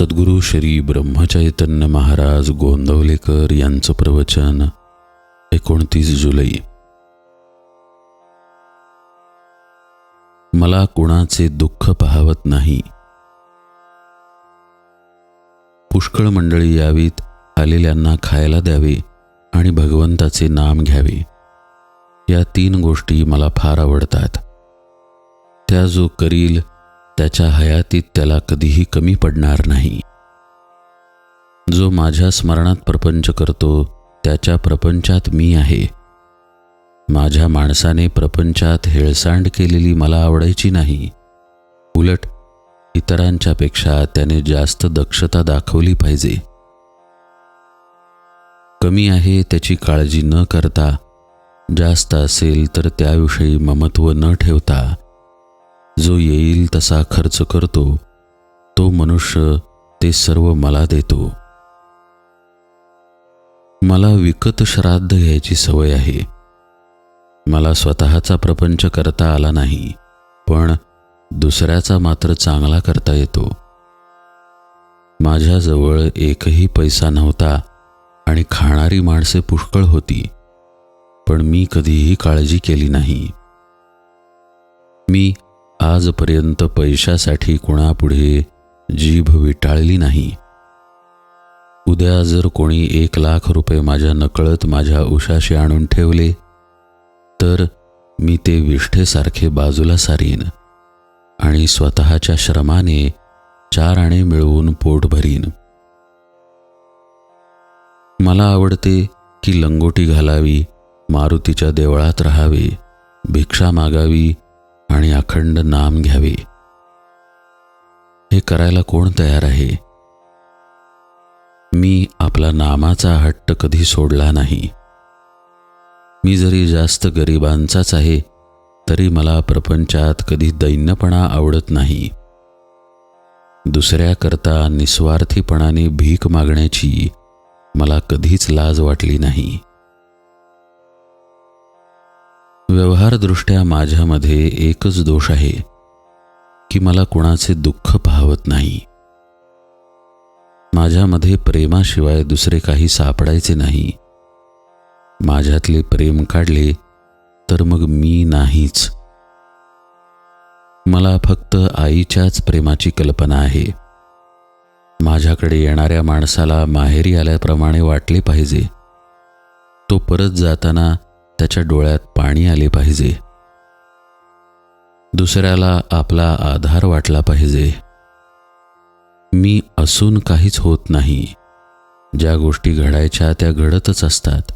सद्गुरू श्री ब्रह्मचैतन्य महाराज गोंदवलेकर यांचं प्रवचन एकोणतीस जुलै. मला कुणाचे दुःख पाहवत नाही. पुष्कळ मंडळी यावीत आलेल्यांना खायला द्यावे आणि भगवंताचे नाम घ्यावे. या तीन गोष्टी मला फार आवडतात. त्या जो करील त्याच्या हयातीत त्याला कधीही कमी पडणार नाही. जो माझ्या स्मरणात प्रपंच करतो त्याच्या प्रपंचात मी आहे. माझ्या माणसाने प्रपंचात हेळसांड केलेली मला आवडायची नाही. उलट इतरांच्या पेक्षा त्याने जास्त दक्षता दाखवली पाहिजे. कमी आहे त्याची काळजी न करता जास्त असेल तर त्याविषयी ममत्व न ठेवता जो येईल तसा खर्च करतो तो मनुष्य ते सर्व मला देतो. मला विकत श्राद्ध घ्यायची सवय आहे. मला स्वतःचा प्रपंच करता आला नाही पण दुसऱ्याचा मात्र चांगला करता येतो. माझ्याजवळ एकही पैसा नव्हता आणि खाणारी माणसे पुष्कळ होती पण मी कधीही काळजी केली नाही. मी आजपर्यंत पैशासाठी कुणापुढे जीभ विटाळली नाही. उद्या जर कोणी एक लाख रुपये माझ्या नकळत माझ्या उशाशी आणून ठेवले तर मी ते विष्ठेसारखे बाजूला सारीन आणि स्वतःच्या श्रमाने चार आणे मिळवून पोट भरीन. मला आवडते की लंगोटी घालावी मारुतीच्या देवळात राहावे भिक्षा मागावी आणि अखंड नाम घ्यावे. हे करायला कोण तयार आहे? मी आपला नामाचा हट्ट कधी सोडला नाही. मी जरी जास्त गरिबांचाच आहे तरी मला प्रपंचात कधी दैन्यपणा आवडत नाही. दुसऱ्याकरता निस्वार्थीपणाने भीक मागण्याची मला कधीच लाज वाटली नाही. व्यवहारदृष्ट्या माझ्यामध्ये एकच दोष आहे की मला कुणाचे दुःख पाहवत नाही. माझ्यामध्ये प्रेमाशिवाय दुसरे काही सापडायचे नाही. माझ्यातले प्रेम काढले तर मग मी नाहीच. मला फक्त आईच्याच प्रेमाची कल्पना आहे. माझ्याकडे येणाऱ्या माणसाला माहेरी आल्याप्रमाणे वाटले पाहिजे. तो परत जाताना त्याच्या डोळ्यात पाणी आले पाहिजे. दुसऱ्याला आपला आधार वाटला पाहिजे. मी असून काहीच होत नाही. ज्या गोष्टी घडायच्या त्या घडतच असतात.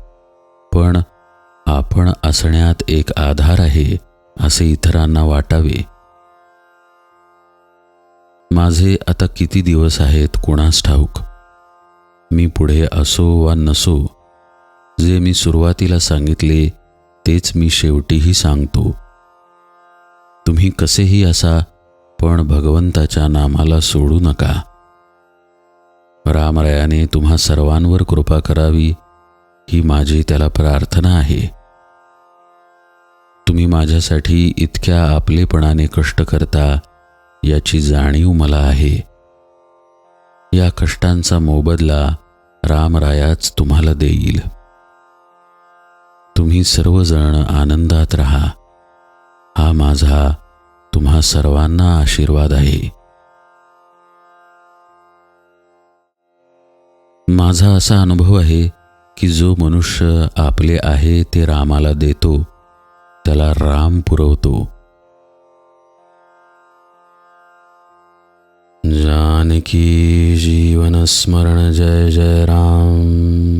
पण आपण असण्यात एक आधार आहे असे इतरांना वाटावे. माझे आता किती दिवस आहेत कुणास ठाऊक? मी पुढे असो वा नसो जे मी सुरुवातीला सांगितले तेच मी शेवटीही सांगतो. तुम्ही कसेही असा पण भगवंताच्या नामाला सोडू नका. रामरायाने तुम्हा सर्वांवर कृपा करावी ही माझी त्याला प्रार्थना आहे. तुम्ही माझ्यासाठी इतक्या आपलेपणाने कष्ट करता याची जाणीव मला आहे. या कष्टांचा मोबदला रामरायाच तुम्हाला देईल. तुम्ही सर्वजण आनंदात राहा. हा माझा तुम्हा सर्वांना आशीर्वाद आहे. माझा असा अनुभव आहे की जो मनुष्य आपले आहे ते रामाला देतो त्याला राम पुरवतो. जानकी जीवन स्मरण जय जय राम.